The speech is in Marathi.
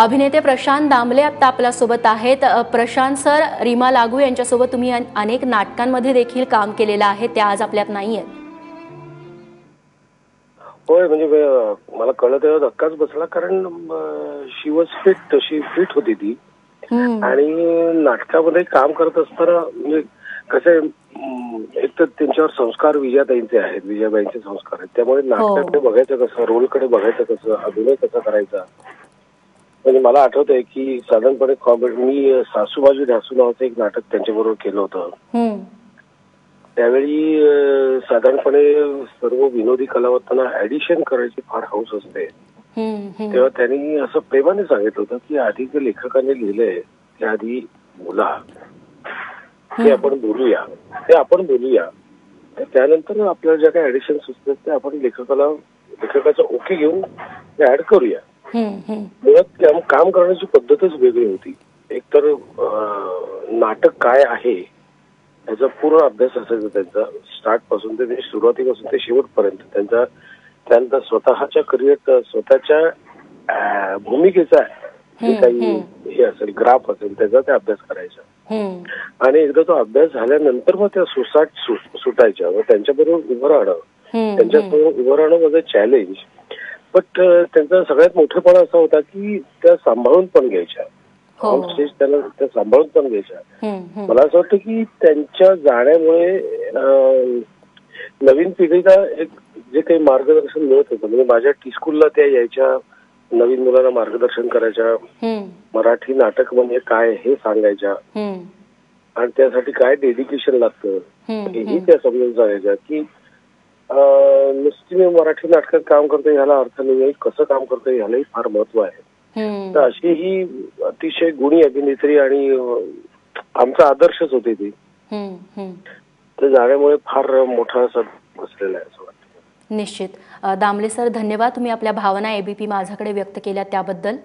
अभिनेते प्रशांत दामले आता आपल्यासोबत आहेत. प्रशांत सर रीमा लागू यांच्यासोबत तुम्ही अन- अनेक नाटकांमध्ये देखील काम केलेलं आहे. त्या आज आपल्यात नाही आहेत. होय म्हणजे मला कळलं तेव्हा धक्काच बसला. कारण शी वॉज फिट तशी फिट होती ती. आणि नाटकामध्ये काम करत असताना म्हणजे कसे एक तर त्यांच्यावर संस्कार विजयाताईंचे आहेत विजयाबाईंचे संस्कार आहेत. त्यामुळे नाटकाकडे बघायचं कसं रोलकडे बघायचं कसं अभिनय कसा करायचा म्हणजे मला आठवतंय की साधारणपणे कॉमेडी मी सासूबाजी ढासू नावाचं एक नाटक त्यांच्याबरोबर केलं होतं. त्यावेळी साधारणपणे सर्व विनोदी कलावंतांना ऍडिशन करायची फार हौस असते. तेव्हा त्यांनी असं प्रेमाने सांगितलं होतं की आधी जे लेखकाने लिहिलंय ते आधी बोला ते आपण बोलूया. ते आपण बोलूया. तर त्यानंतर आपल्याला ज्या काही ऍडिशन सुचतात ते आपण लेखकाला लेखकाचा ओके घेऊन ते ऍड करूया. मुळात काम- करण्याची पद्धतच वेगळी होती. एकतर नाटक काय आहे याचा पूर्ण अभ्यास असायचा त्यांचा. स्टार्टपासून ते म्हणजे सुरुवातीपासून ते शेवटपर्यंत. त्यांचा त्यानंतर स्वतःच्या करिअर स्वतःच्या भूमिकेचा काही हे असेल ग्राफ असेल त्याचा ते अभ्यास करायचा. आणि एकदा तो अभ्यास झाल्यानंतर मग त्या सुसाट सुटायच्या मग त्यांच्याबरोबर उभं राहणं. त्यांच्यासमोर उभं राहणं माझं चॅलेंज बट त्यांचा सगळ्यात मोठेपणा असा होता की त्या सांभाळून पण घ्यायच्या. हो. ऑन स्टेज त्याला त्या सांभाळून पण घ्यायच्या. मला असं वाटतं की त्यांच्या जाण्यामुळे नवीन पिढीला एक जे काही मार्गदर्शन मिळत होतं म्हणजे माझ्या टी स्कूलला त्या यायच्या नवीन मुलांना मार्गदर्शन करायच्या मराठी नाटक म्हणजे काय हे सांगायच्या. आणि त्यासाठी काय डेडिकेशन लागतं हेही त्या समजून सांगायच्या की नुसती मी मराठी नाटकात काम करतो ह्याला अर्थ नाही कसं काम करतो ह्यालाही फार महत्त्व आहे. तर अशी ही अतिशय गुणी अभिनेत्री आणि आमचा आदर्शच होते ती. तर जाण्यामुळे फार मोठा असा बसलेला आहे असं वाटतं. निश्चित. दामले सर धन्यवाद. तुम्ही आपल्या भावना एबीपी माझ्याकडे व्यक्त केल्या त्याबद्दल.